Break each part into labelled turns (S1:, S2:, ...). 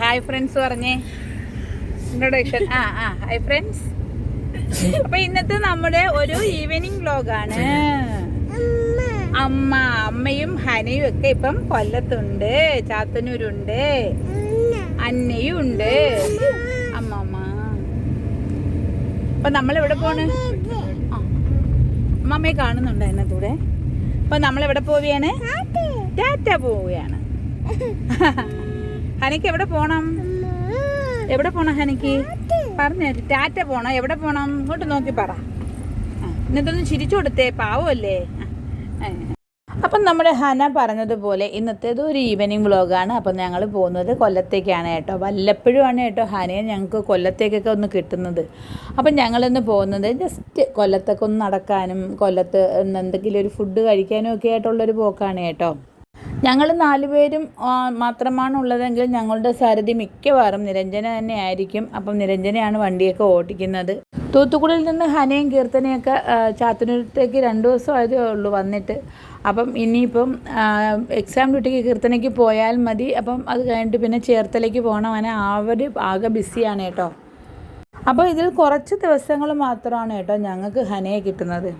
S1: Hi friends പറഞ്ഞേ. Introduction ആ ആ ഹായ് ഫ്രണ്ട്സ് അപ്പൊ ഇന്നത്തെ നമ്മുടെ ഒരു ഈവനിങ് വ്ലോഗാണ് അമ്മ അമ്മയും ഹനയും ഒക്കെ ഇപ്പം കൊല്ലത്തുണ്ട്. ചാത്തന്നൂരുണ്ട്. അന്നയും ഉണ്ട്. അമ്മ അമ്മ അപ്പൊ നമ്മൾ എവിടെ പോണ്? അമ്മയെ അമ്മമ്മയെ കാണുന്നുണ്ട് അതിനകത്തൂടെ അപ്പൊ നമ്മൾ എവിടെ പോവുകയാണ് ടാറ്റ പോവുകയാണ്. ഹനക്ക് എവിടെ പോണം? എവിടെ പോണം ഹനക്ക്? പറഞ്ഞു ടാറ്റ പോണം? എവിടെ പോണം? ഇങ്ങോട്ട് നോക്കി പറ. ഇന്നതൊന്നും ചിരിച്ചു കൊടുത്തേ പാവമല്ലേ. അപ്പം നമ്മുടെ ഹന പറഞ്ഞതുപോലെ ഇന്നത്തേത് ഒരു ഈവനിങ് വ്ളോഗാണ് അപ്പം ഞങ്ങൾ പോകുന്നത് കൊല്ലത്തേക്കാണ് കേട്ടോ. വല്ലപ്പോഴുമാണ് കേട്ടോ ഹനയെ ഞങ്ങൾക്ക് കൊല്ലത്തേക്കൊക്കെ ഒന്ന് കിട്ടുന്നത്. അപ്പം ഞങ്ങളിന്ന് പോകുന്നത് ജസ്റ്റ് കൊല്ലത്തൊക്കെ ഒന്ന് നടക്കാനും കൊല്ലത്ത് എന്തെങ്കിലും ഒരു ഫുഡ് കഴിക്കാനും ഒക്കെ ആയിട്ടുള്ളൊരു പോക്കാണ് കേട്ടോ. ഞങ്ങൾ നാലുപേരും മാത്രമാണ് ഉള്ളതെങ്കിൽ ഞങ്ങളുടെ സാരഥി മിക്കവാറും നിരഞ്ജന തന്നെ ആയിരിക്കും അപ്പം നിരഞ്ജനയാണ് വണ്ടിയൊക്കെ ഓടിക്കുന്നത്. തൂത്തുക്കുടിയിൽ നിന്ന് ഹനയും കീർത്തനയൊക്കെ ചാത്തനൂരത്തേക്ക് രണ്ടു ആയതേ ഉള്ളൂ വന്നിട്ട്. അപ്പം ഇനിയിപ്പം എക്സാം ഡ്യൂട്ടിക്ക് കീർത്തനയ്ക്ക് പോയാൽ മതി. അപ്പം അത് കഴിഞ്ഞിട്ട് പിന്നെ ചേർത്തലേക്ക് പോകണം അങ്ങനെ അവർ ആകെ ബിസിയാണ് കേട്ടോ. അപ്പോൾ ഇതിൽ കുറച്ച് ദിവസങ്ങൾ മാത്രമാണ് കേട്ടോ ഞങ്ങൾക്ക് ഹനയെ കിട്ടുന്നത്.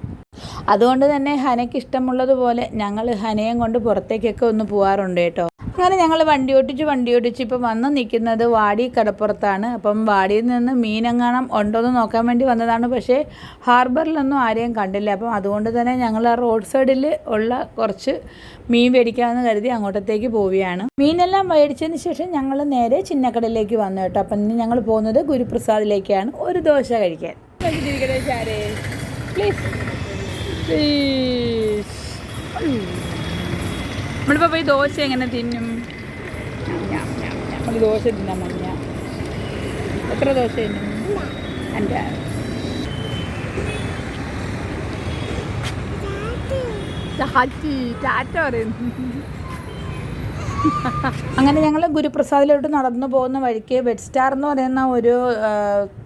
S1: അതുകൊണ്ട് തന്നെ ഹനയ്ക്ക് ഇഷ്ടമുള്ളതുപോലെ ഞങ്ങൾ ഹനയും കൊണ്ട് പുറത്തേക്കൊക്കെ ഒന്ന് പോകാറുണ്ട് കേട്ടോ. അങ്ങനെ ഞങ്ങൾ വണ്ടി ഓട്ടിച്ച് വണ്ടി ഓടിച്ച് ഇപ്പം വന്ന് നിൽക്കുന്നത് വാടി കടപ്പുറത്താണ്. അപ്പം വാടിയിൽ നിന്ന് മീനെങ്ങാണം ഉണ്ടോയെന്ന് നോക്കാൻ വേണ്ടി വന്നതാണ്. പക്ഷേ ഹാർബറിലൊന്നും ആരെയും കണ്ടില്ല. അപ്പം അതുകൊണ്ട് തന്നെ ഞങ്ങൾ ആ റോഡ് സൈഡിൽ ഉള്ള കുറച്ച് മീൻ മേടിക്കാമെന്ന് കരുതി അങ്ങോട്ടത്തേക്ക് പോവുകയാണ്. മീനെല്ലാം മേടിച്ചതിന് ശേഷം ഞങ്ങൾ നേരെ ചിന്നക്കടയിലേക്ക് വന്നു കേട്ടോ. അപ്പം ഇനി ഞങ്ങൾ പോകുന്നത് ഗുരുപ്രസാദിലേക്കാണ്. ഒരു ദോശ കഴിക്കാൻ. പ്ലീസ് പ്ലീസ് നമ്മളിപ്പോൾ പോയി ദോശ എങ്ങനെ തിന്നും? നമ്മൾ ദോശ തിന്നാൻ മഞ്ഞ എത്ര ദോശ തിന്നും? എന്റെ ടാറ്റ പറയുന്നു. അങ്ങനെ ഞങ്ങൾ ഗുരുപ്രസാദിലോട്ട് നടന്നു പോകുന്ന വഴിക്ക് ബെഡ് സ്റ്റാർ എന്ന് പറയുന്ന ഒരു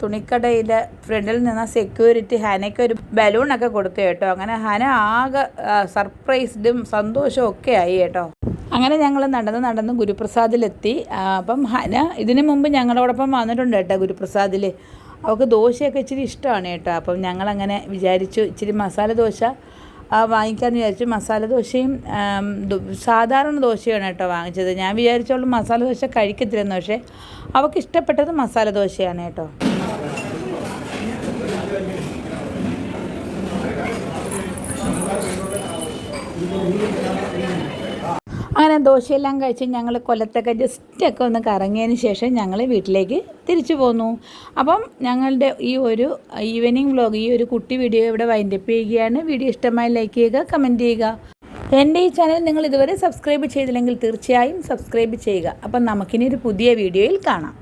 S1: തുണിക്കടയിലെ ഫ്രണ്ടിൽ നിന്ന് സെക്യൂരിറ്റി ഹനയ്ക്ക് ഒരു ബലൂണൊക്കെ കൊടുത്തു കേട്ടോ. അങ്ങനെ ഹന ആകെ സർപ്രൈസ്ഡും സന്തോഷവും ഒക്കെ ആയി കേട്ടോ. അങ്ങനെ ഞങ്ങൾ നടന്ന് നടന്ന് ഗുരുപ്രസാദിലെത്തി. അപ്പം ഹന ഇതിനു മുമ്പ് ഞങ്ങളോടൊപ്പം വന്നിട്ടുണ്ട് കേട്ടോ ഗുരുപ്രസാദിൽ അവൾക്ക് ദോശയൊക്കെ ഇച്ചിരി ഇഷ്ടമാണ് കേട്ടോ. അപ്പം ഞങ്ങളങ്ങനെ വിചാരിച്ചു ഇച്ചിരി മസാല ദോശ വാങ്ങിക്കാമെന്ന് വിചാരിച്ചു മസാല ദോശയും സാധാരണ ദോശയാണ് കേട്ടോ വാങ്ങിച്ചത്. ഞാൻ വിചാരിച്ചോളൂ മസാല ദോശ കഴിക്കത്തില്ലെന്ന് പക്ഷേ അവൾക്ക് ഇഷ്ടപ്പെട്ടത് മസാല ദോശയാണ് കേട്ടോ. അങ്ങനെ ദോശയെല്ലാം കഴിച്ച് ഞങ്ങൾ കൊല്ലത്തൊക്കെ ജസ്റ്റൊക്കെ ഒന്ന് കറങ്ങിയതിന് ശേഷം ഞങ്ങൾ വീട്ടിലേക്ക് തിരിച്ചു പോന്നു. അപ്പം ഞങ്ങളുടെ ഈ ഒരു ഈവനിങ് വ്ലോഗ് ഈ ഒരു കുട്ടി വീഡിയോ ഇവിടെ വൈൻഡപ്പ് ചെയ്യുകയാണ്. വീഡിയോ ഇഷ്ടമായി ലൈക്ക് ചെയ്യുക കമന്റ് ചെയ്യുക. എന്റെ ഈ ചാനൽ നിങ്ങൾ ഇതുവരെ സബ്സ്ക്രൈബ് ചെയ്തില്ലെങ്കിൽ തീർച്ചയായും സബ്സ്ക്രൈബ് ചെയ്യുക. അപ്പം നമുക്കിനി ഒരു പുതിയ വീഡിയോയിൽ കാണാം.